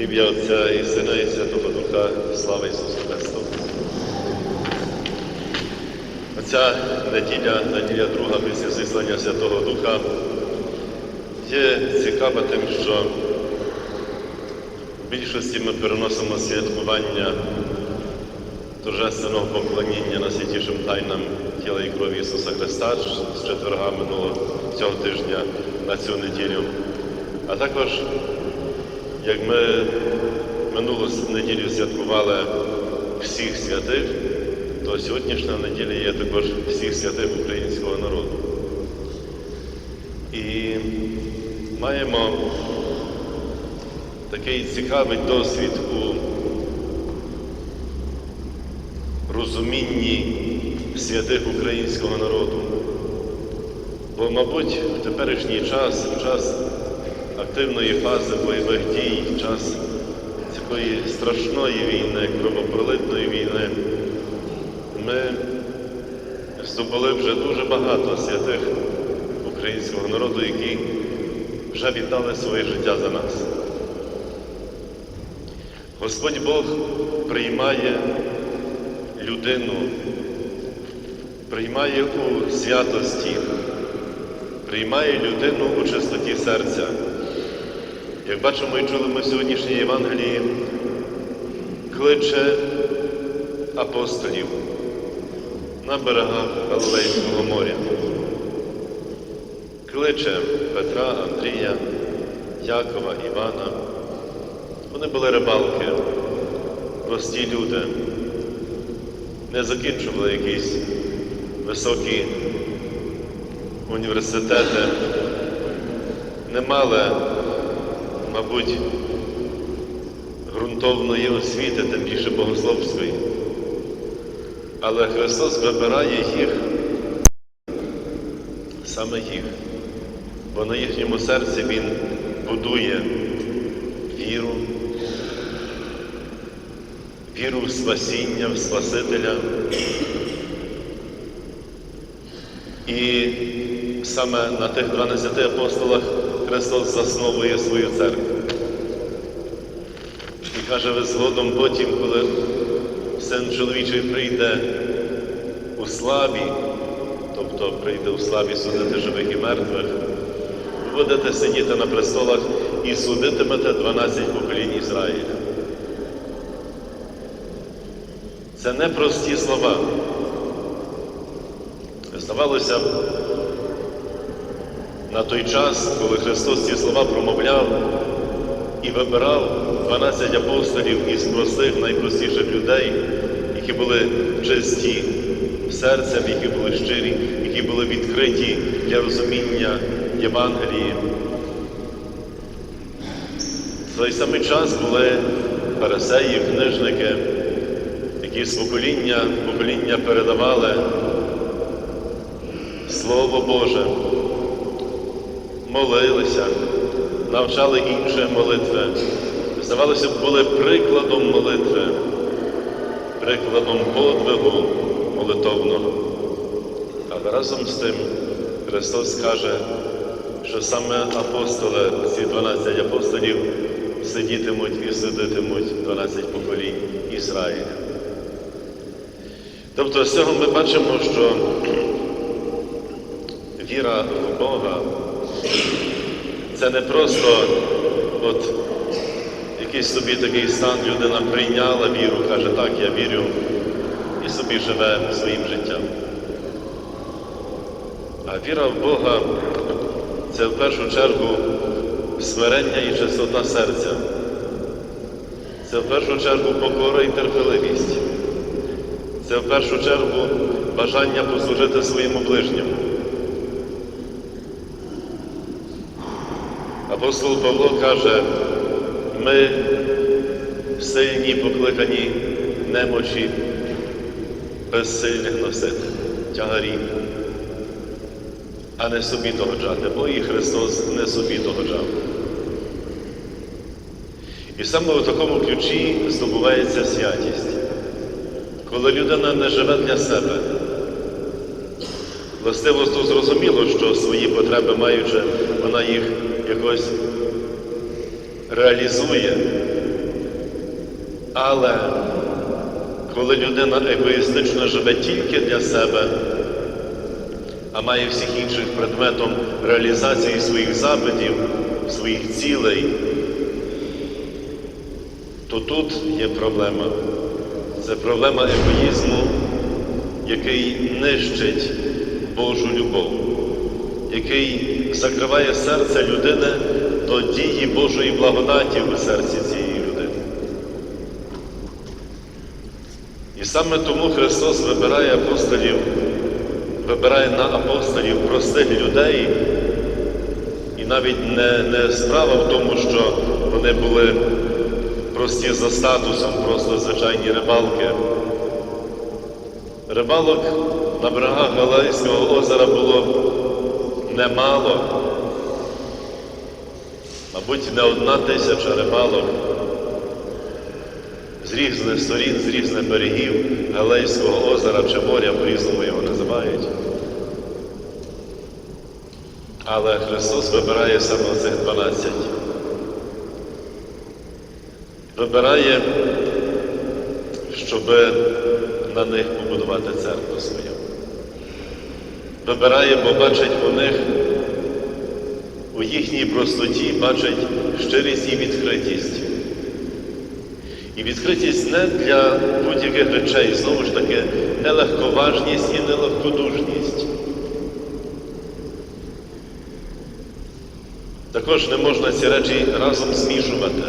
В ім'я Отця і Сина, і Святого Духа, слава Ісусу Христу. Оця неділя, неділя друга після зіслання Святого Духа, є цікава тим, що в більшості ми переносимо святкування торжественного поклоніння на святішим тайнам тіла і крові Ісуса Христа з четверга минулого цього тижня на цю неділю. А також, як ми минулу неділю святкували всіх святих, то сьогоднішня неділя є також всіх святих українського народу. І маємо такий цікавий досвід у розумінні святих українського народу. Бо, мабуть, в теперішній час, в час активної фази бойових дій, час такої страшної війни, кровопролитної війни, ми здобули вже дуже багато святих українського народу, які вже віддали своє життя за нас. Господь Бог приймає людину, приймає у святості, приймає людину у чистоті серця. Як бачимо і чули ми в сьогоднішній Євангелії, кличе апостолів на берегах Галилейського моря. Кличе Петра, Андрія, Якова, Івана. Вони були рибалки, прості люди, не закінчували якісь високі університети, не мали, мабуть, ґрунтовної освіти, тим більше богословської. Але Христос вибирає їх, саме їх, бо на їхньому серці Він будує віру, віру в спасіння, в Спасителя. І саме на тих 12 апостолах Христос засновує свою церкву. І каже, ви згодом потім, коли син чоловічий прийде у славі, тобто прийде у славі судити живих і мертвих, ви будете сидіти на престолах і судитимете 12 поколінь Ізраїля. Це не прості слова. Здавалося на той час, коли Христос ці слова промовляв і вибирав 12 апостолів із простих, найпростіших людей, які були чисті серцем, які були щирі, які були відкриті для розуміння Євангелії. В той самий час були фарисеї, книжники, які з покоління покоління передавали Слово Боже, молилися, навчали інші молитви. Здавалося б, були прикладом молитви, прикладом подвигу молитовного. Але разом з тим Христос каже, що саме апостоли, ці 12 апостолів, сидітимуть і судитимуть 12 поколінь Ізраїля. Тобто з цього ми бачимо, що віра в Бога це не просто от якийсь собі такий стан, людина прийняла віру, каже, так, я вірю, і собі живе своїм життям. А віра в Бога це в першу чергу смирення і чистота серця. Це в першу чергу покора і терпеливість. Це в першу чергу бажання послужити своєму ближньому. Апостол Павло каже, ми сильні покликані немочі безсильних носити, тягарі, а не собі догоджати, бо і Христос не собі догоджав. І саме у такому ключі здобувається святість, коли людина не живе для себе. Властиво зрозуміло, що свої потреби маючи, вона їх якось реалізує, Але коли людина егоїстично живе тільки для себе, а має всіх інших предметом реалізації своїх запитів, своїх цілей, то тут є проблема. Це проблема егоїзму, який нищить Божу любов, який закриває серце людини до дії Божої благодаті у серці цієї людини. І саме тому Христос вибирає апостолів, вибирає на апостолів простих людей. І навіть не, не справа в тому, що вони були прості за статусом, просто звичайні рибалки. Рибалок на берегах Галайського озера було немало. Мабуть, не одна тисяча рибалок з різних сторін, з різних берегів Галейського озера чи моря, по-різному його називають. Але Христос вибирає саме цих 12. Вибирає, щоб на них побудувати церкву свою. Вибирає, бо бачить у них, у їхній простоті, бачить щирість і відкритість. І відкритість не для будь-яких речей, знову ж таки, не легковажність і не легкодужність. Також не можна ці речі разом змішувати.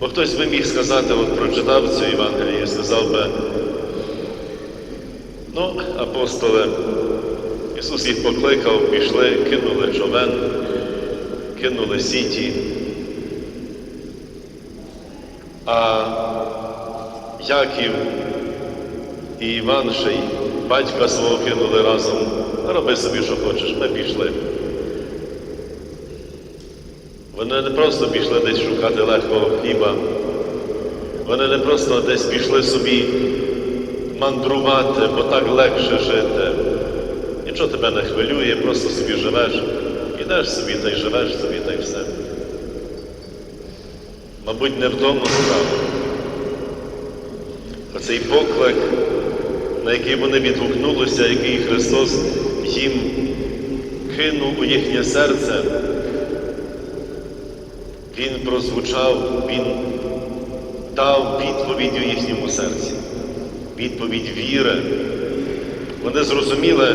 Бо хтось би міг сказати, от прочитав цю Євангелію сказав би, ну, апостоли, Ісус їх покликав, пішли, кинули човен, кинули сіті. А Яків і Іван ще й батька свого кинули разом. Роби собі, що хочеш, ми пішли. Вони не просто пішли десь шукати легкого хліба, вони не просто десь пішли собі мандрувати, бо так легше жити. Нічого тебе не хвилює, просто собі живеш, ідеш собі та й живеш собі та й все. Мабуть, не в тому справа. Оцей поклик, на який вони відгукнулися, який Христос їм кинув у їхнє серце, Він прозвучав, Він дав відповідь у їхньому серці, відповідь віри. Вони зрозуміли,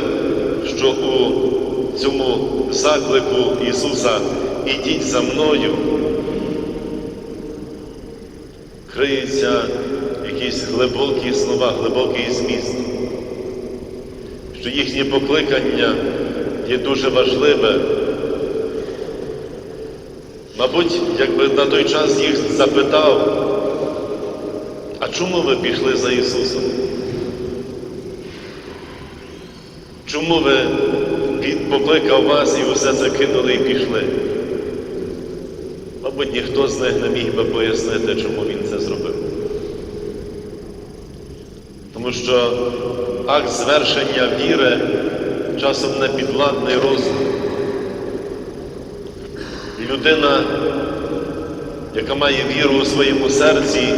що у цьому заклику Ісуса ідіть за мною криються якісь глибокі слова, глибокий зміст, що їхнє покликання є дуже важливе. Мабуть, якби на той час їх запитав, чому ви пішли за Ісусом? Чому ви покликав вас і усе це кинули і пішли? Мабуть, ніхто з них не міг би пояснити, чому він це зробив. Тому що акт звершення віри часом не підвладний розум. Людина, яка має віру у своєму серці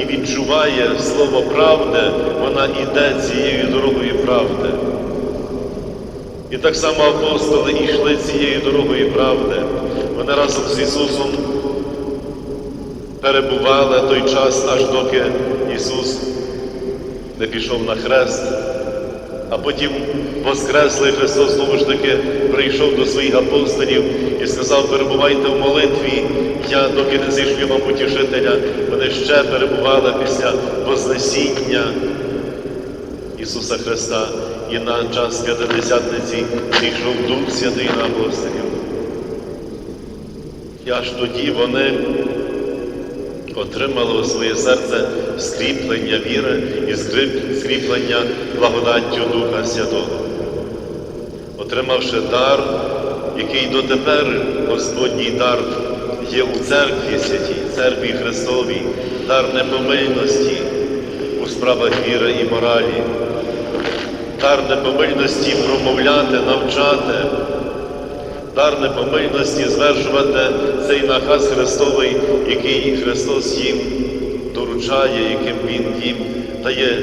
і відчуває слово правди, вона йде цією дорогою правди. І так само апостоли йшли цією дорогою правди. Вони разом з Ісусом перебували той час, аж доки Ісус не пішов на хрест, а потім Воскреслий Христос знову ж таки прийшов до своїх апостолів і сказав, перебувайте в молитві, я доки не зійшлю вам утішителя, вони ще перебували після Вознесіння Ісуса Христа і на час П'ятидесятниці зійшов Дух Святий на апостолів. І аж тоді вони отримали у своє серце скріплення віри і скріплення благодаттю Духа Святого, отримавши дар, який дотепер Господній дар є у церкві святій, церкві Христовій, дар непомильності у справах віри і моралі, дар непомильності промовляти, навчати, дар непомильності звершувати цей наказ Христовий, який Христос їм доручає, яким Він їм дає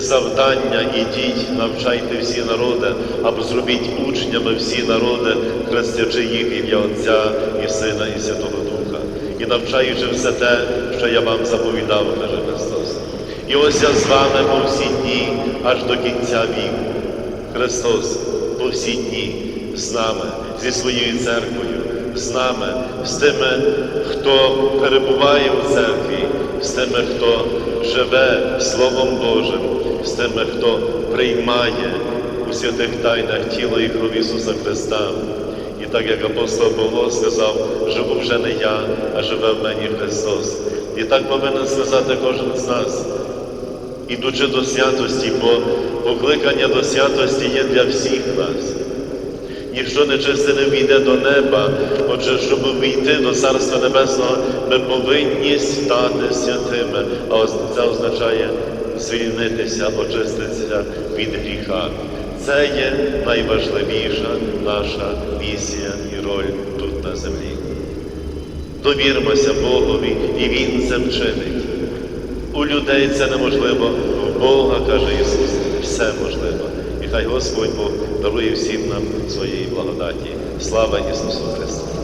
завдання, ідіть, навчайте всі народи, або зробіть учнями всі народи, хрестячи їх ім'я Отця і Сина, і Святого Духа, і навчаючи все те, що я вам заповідав, каже Христос. І ось я з вами по всі дні, аж до кінця віку. Христос по всі дні з нами, зі своєю церквою, з нами, з тими, хто перебуває в церкві, з тими, хто живе Словом Божим, з тими, хто приймає у святих тайнах тіло і кров Ісуса Христа. І так як апостол Павло сказав, живу вже не я, а живе в мені Христос. І так повинен сказати кожен з нас ідучи до святості, бо покликання до святості є для всіх нас. Ніхто нечисте не війде до неба, отже, щоб війти до Царства Небесного, ми повинні стати святими, а це означає звільнитися, очиститися від гріха. Це є найважливіша наша місія і роль тут на землі. Довірмося Богові, і Він це вчинить. У людей це неможливо, у Бога, каже Ісус, все можливо. І хай Господь Бог дарує всім нам своєї благодаті. Слава Ісусу Христу!